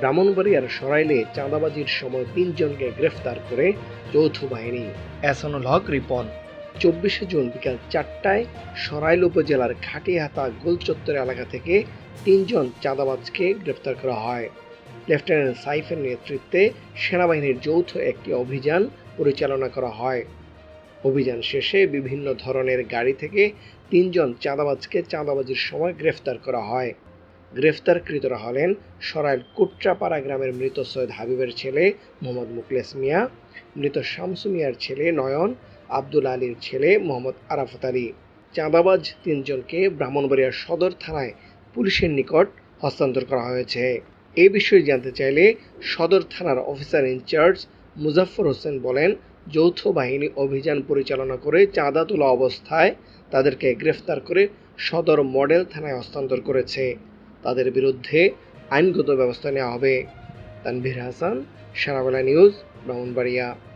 ব্রাহ্মণবাড়িয়ার সরাইলে চাঁদাবাজির সময় তিনজনকে গ্রেফতার করে যৌথ বাহিনী। এসনুল হক রিপন। চব্বিশে জুন বিকাল চারটায় সরাইল উপজেলার খাটিহাতা গোলচত্বর এলাকা থেকে তিনজন চাঁদাবাজকে গ্রেফতার করা হয়। লেফটেন্যান্ট সাইফের নেতৃত্বে সেনাবাহিনীর যৌথ একটি অভিযান পরিচালনা করা হয়। অভিযান শেষে বিভিন্ন ধরনের গাড়ি থেকে তিনজন চাঁদাবাজকে চাঁদাবাজির সময় গ্রেফতার করা হয়। গ্রেফতারকৃতরা হলেন সরাইল কুট্রাপাড়া গ্রামের মৃত সৈয়দ হাবিবের ছেলে মোহাম্মদ মুকলেস মিয়া, মৃত শামসু মিয়ার ছেলে নয়ন, আব্দুল আলীর ছেলে মোহাম্মদ আরাফত আলী। চাঁদাবাজ তিনজনকে ব্রাহ্মণবাড়িয়ার সদর থানায় পুলিশের নিকট হস্তান্তর করা হয়েছে। এ বিষয়ে জানতে চাইলে সদর থানার অফিসার ইনচার্জ মুজাফফর হোসেন বলেন, যৌথ বাহিনী অভিযান পরিচালনা করে চাঁদা তোলা অবস্থায় তাদেরকে গ্রেফতার করে সদর মডেল থানায় হস্তান্তর করেছে। তাদের বিরুদ্ধে আইনগত ব্যবস্থা নেওয়া হবে। তানভীর হাসান সারাবেলা নিউজ ব্রাহ্মণবাড়িয়া।